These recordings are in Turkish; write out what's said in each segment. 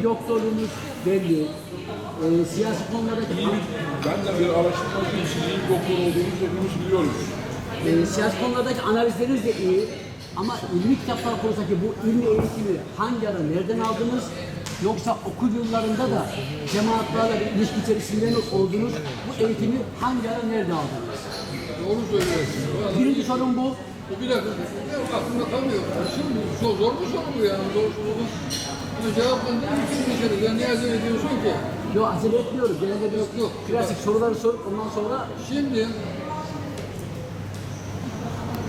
tıbbi doktorluğunuz belli. Ee, siyasi konulardaki Ben de bir araştırmacıyım. Sizin doktor olduğunuzu hepimiz biliyoruz. e, siyasi konulardaki analizleriniz de iyi. Ama ilmi kitaplar konusundaki bu ilmi eğitimi hangi ara, nereden aldınız? Yoksa okul yıllarında da cemaatlerle bir ilişki içerisinde mi oldunuz? Bu eğitimi hangi ara, nerede aldınız? Doğru söylüyorsun. Bu Birinci sorun bu. Bu bir dakika. Aklımda kalmıyor. Şimdi zor, zor mu soru bu yani? Zor soru. Bunu cevaplandırır mısın dışarı? Ya niye acele ediyorsun ki? Yok acele etmiyorum. Genelde Yok, yok. klasik soruları sorup ondan sonra Şimdi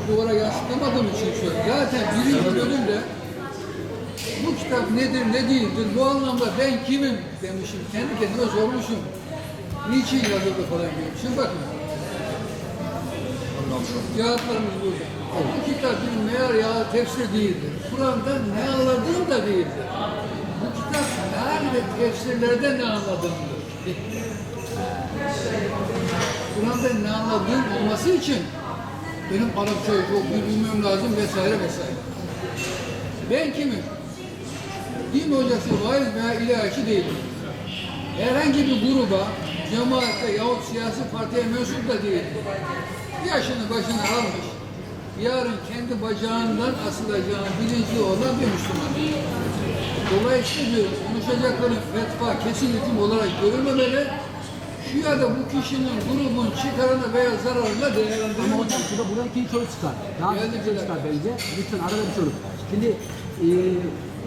duvara yansıtamadığım için söylüyorum. Zaten birinci bölümde bu kitap nedir, ne değildir, bu anlamda ben kimim demişim. Kendi kendime sormuşum. Niçin yazıldı falan diyorum. Şimdi bakın. Cevaplarımız burada. Bu kitap bir meğer ya tefsir değildir. Kur'an'dan ne anladığım da değildir. Bu kitap meal ve tefsirlerden ne anladığımdır. Kur'an'dan ne anladığım olması için benim Arapçayı çok iyi bilmem lazım vesaire vesaire. Ben kimim? Din hocası, vaiz veya ilahiyatçı değilim. Herhangi bir gruba, cemaate yahut siyasi partiye mensup da değilim. Yaşını başına almış, yarın kendi bacağından asılacağını bilinci olan bir Müslüman. Dolayısıyla diyorum, konuşacakları fetva kesin hüküm olarak görülmemeli. Şu ya da bu kişinin grubun çıkarını veya zararıyla ama değerlendirilmeli. hocam şurada buradan ikinci soru çıkar. Daha Geldi bir soru çıkar bence. Lütfen arada bir soru. Şimdi e,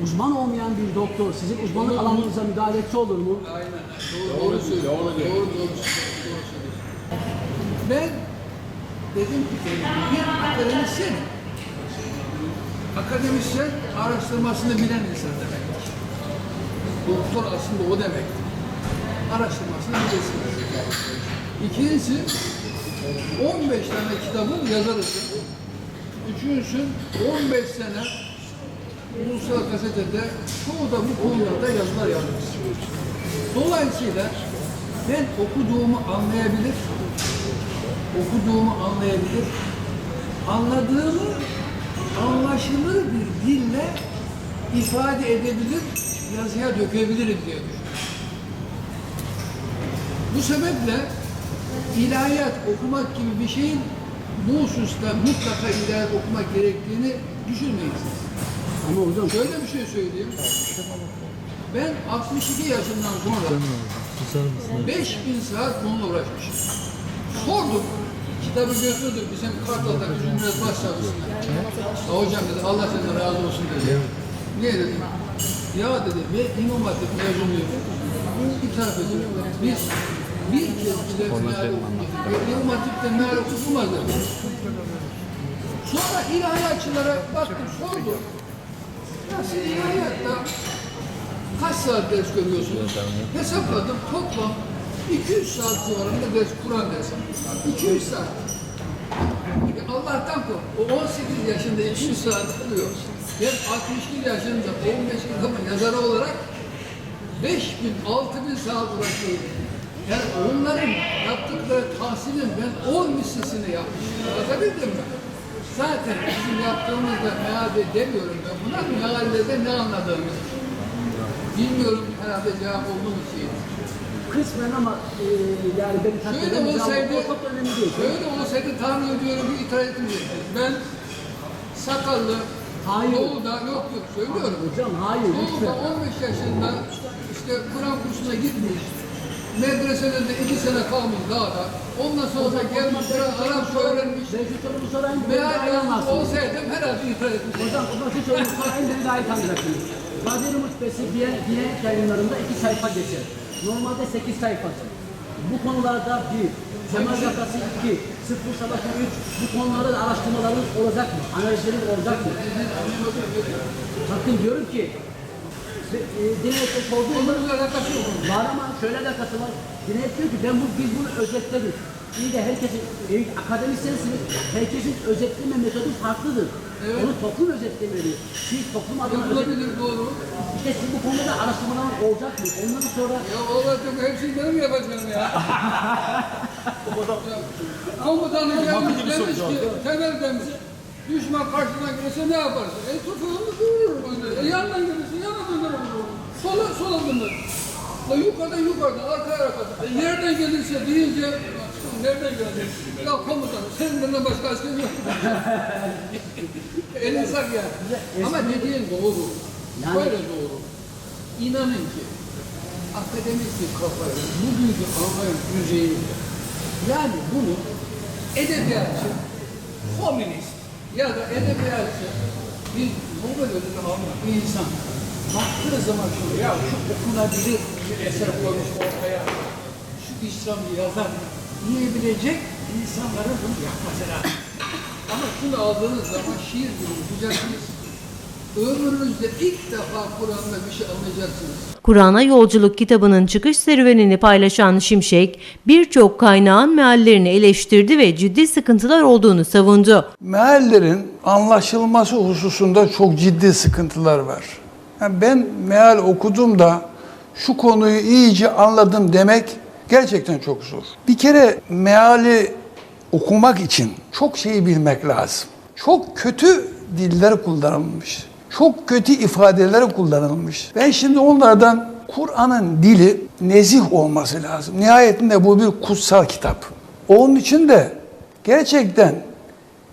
uzman olmayan bir doktor sizin uzmanlık alanınıza müdahale etse olur mu? Aynen. Doğru, doğru söylüyor. devam Doğru, edelim. doğru, doğru söylüyor. Ben dedim ki bir akademisyenim. Akademisyen araştırmasını bilen insan demek. Doktor aslında o demek. Araştırmasını bilesin. İkincisi 15 tane kitabın yazarısın. Üçüncüsü 15 sene ulusal gazetede çoğu da bu konularda yazılar yazmış. Dolayısıyla ben okuduğumu anlayabilir, okuduğumu anlayabilir, anladığımı anlaşılır bir dille ifade edebilir, yazıya dökebilirim diye. Bu sebeple ilahiyat okumak gibi bir şeyin bu hususta mutlaka ilahiyat okumak gerektiğini düşünmeyiz. Ama hocam Şöyle bir şey söyleyeyim. Ben 62 yaşından sonra 5000 saat bununla uğraşmışım. Sordum. Kitabı götürdüm bizim Kartal'da bizim biraz başsavcısına. Hocam dedi Allah senden razı olsun dedi. Niye dedim? Ya dedi ve İmam Hatip mezunuyum. İtiraf ediyorum. Biz bir kez bile meal okumadık. Ve İmam Hatip'te meal okutulmaz dedi. Sonra ilahiyatçılara baktım sordum. Ya siz ilahiyatta kaç saat ders görüyorsunuz? Hesapladım toplam 200 saat civarında ders Kur'an dersi. 200 saat. Ya Allah'tan kork. O 18 yaşında 200 saat alıyor. Ben 61 yaşında 55 yılında yazarı olarak 5000, 6000 saat uğraşıyorum. Yani onların yaptıkları tahsilin ben 10 mislisini yapmışım. Anlatabildim mi? Zaten bizim yaptığımızda meal demiyorum ben. Buna meallerde ne anladığımız. Bilmiyorum herhalde cevap oldu mu şey. kısmen ama e, yani beni takdir Şöyle edemeyeceğim ama olsaydı, o çok önemli değil. şöyle olsaydı tahmin ediyorum bir ithal etmeyecektim. Ben sakallı, Hayır. doğuda yok yok söylüyorum. Hocam hayır Doğuda lütfen. 15 yaşında işte Kur'an kursuna gitmiş. Medresede de iki sene kalmış dağda. Ondan sonra da gelmiş biraz Arapça öğrenmiş. Şu sorumu sorayım. beni Meğer anlarsınız. olsaydım herhalde ithal etmiş. Hocam o şu sorumu sorayım beni daha iyi tanıyacaksınız. Kadir Mutbesi diye Diyanet yayınlarında iki sayfa geçer. Normalde sekiz sayfası. Bu konularda bir, Cemal Yakası iki, Sıfır Savaşı üç, bu konularda da araştırmalarınız olacak mı? Analizleriniz olacak mı? Bakın diyorum ki, e, Diyanet'te sorduğum. Var ama şöyle alakası var. Diyanet diyor ki ben bu, biz bunu özetledik. İyi de herkesin, e, akademisyensiniz, herkesin özetleme metodu farklıdır. Evet. Onu toplum özetlemeli. Siz toplum adına özetlemeli. Doğru. İşte siz bu konuda da araştırmalar olacak mı? Ondan sonra Ya çok hepsini benim yapacağım ya. Komutanı gelmiş demiş ki temel demiş. Düşman karşına gelirse ne yaparsın? E tutuğunu dururum. E yandan gelirse yana dönerim. Sola sola mı? La yukarıda yukarıda, arka arkada. E, nereden gelirse deyince, nereden gelecek? Ya komutan, senin benden başka asker yok. Elini sak ya. Ama dediğin doğru. Yani- Böyle doğru. İnanın ki, akademik bir kafayla, bugünkü anlayış düzeyinde, yani bunu edebiyatçı, komünist ya da edebiyatçı bir Nobel ödülü almış bir insan baktığı zaman şunu ya şu okunabilir bir eser koymuş ortaya şu İslam'ı yazar diyebilecek insanların bunu yapması lazım. Ama şunu aldığınız zaman şiir gibi okuyacaksınız. Ömrünüzde ilk defa Kur'an'da bir şey anlayacaksınız. Kur'an'a Yolculuk kitabının çıkış serüvenini paylaşan Şimşek, birçok kaynağın meallerini eleştirdi ve ciddi sıkıntılar olduğunu savundu. Meallerin anlaşılması hususunda çok ciddi sıkıntılar var. Yani ben meal okudum da şu konuyu iyice anladım demek gerçekten çok zor. Bir kere meali okumak için çok şeyi bilmek lazım. Çok kötü diller kullanılmış. Çok kötü ifadeler kullanılmış. Ben şimdi onlardan Kur'an'ın dili nezih olması lazım. Nihayetinde bu bir kutsal kitap. Onun için de gerçekten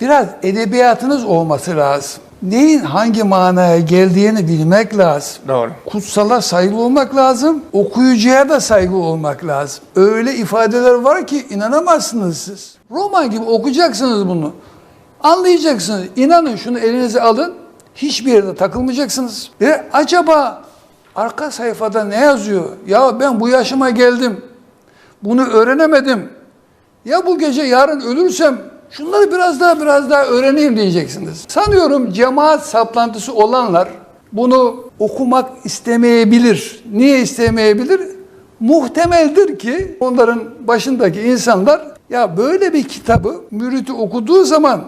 biraz edebiyatınız olması lazım. Neyin hangi manaya geldiğini bilmek lazım. Doğru. Kutsala saygı olmak lazım, okuyucuya da saygı olmak lazım. Öyle ifadeler var ki inanamazsınız siz. Roman gibi okuyacaksınız bunu. Anlayacaksınız. İnanın şunu elinize alın. Hiçbir yerde takılmayacaksınız. Ve acaba arka sayfada ne yazıyor? Ya ben bu yaşıma geldim. Bunu öğrenemedim. Ya bu gece yarın ölürsem şunları biraz daha biraz daha öğreneyim diyeceksiniz. Sanıyorum cemaat saplantısı olanlar bunu okumak istemeyebilir. Niye istemeyebilir? Muhtemeldir ki onların başındaki insanlar ya böyle bir kitabı müriti okuduğu zaman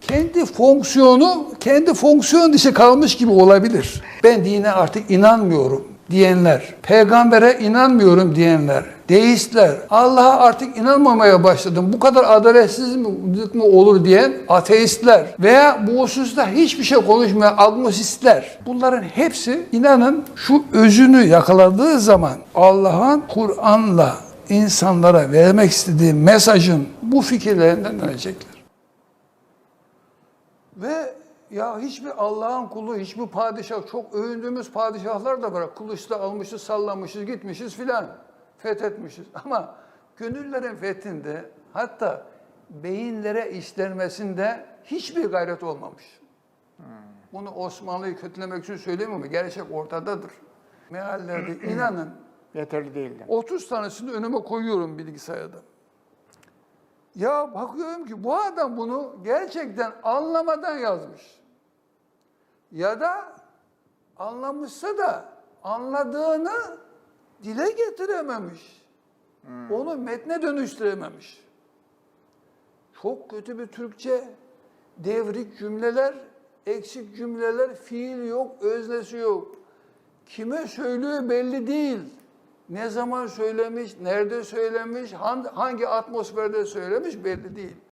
kendi fonksiyonu, kendi fonksiyon dışı kalmış gibi olabilir. Ben dine artık inanmıyorum diyenler, peygambere inanmıyorum diyenler, deistler, Allah'a artık inanmamaya başladım. Bu kadar adaletsizlik mi olur diyen ateistler veya bu hususta hiçbir şey konuşmayan agnosistler. Bunların hepsi inanın şu özünü yakaladığı zaman Allah'ın Kur'an'la insanlara vermek istediği mesajın bu fikirlerinden dönecekler. Ve ya hiçbir Allah'ın kulu, hiçbir padişah, çok övündüğümüz padişahlar da var. Kılıçla almışız, sallamışız, gitmişiz filan. Fethetmişiz. Ama gönüllerin fethinde, hatta beyinlere işlenmesinde hiçbir gayret olmamış. Bunu Osmanlı'yı kötülemek için söylemiyorum. Gerçek ortadadır. Meallerde inanın Yeterli değildi. 30 tanesini önüme koyuyorum bilgisayarda. Ya bakıyorum ki bu adam bunu gerçekten anlamadan yazmış. Ya da anlamışsa da anladığını dile getirememiş. Onu metne dönüştürememiş. Çok kötü bir Türkçe, devrik cümleler, eksik cümleler, fiil yok, öznesi yok. Kime söylüyor belli değil. Ne zaman söylemiş, nerede söylemiş, han- hangi atmosferde söylemiş belli değil.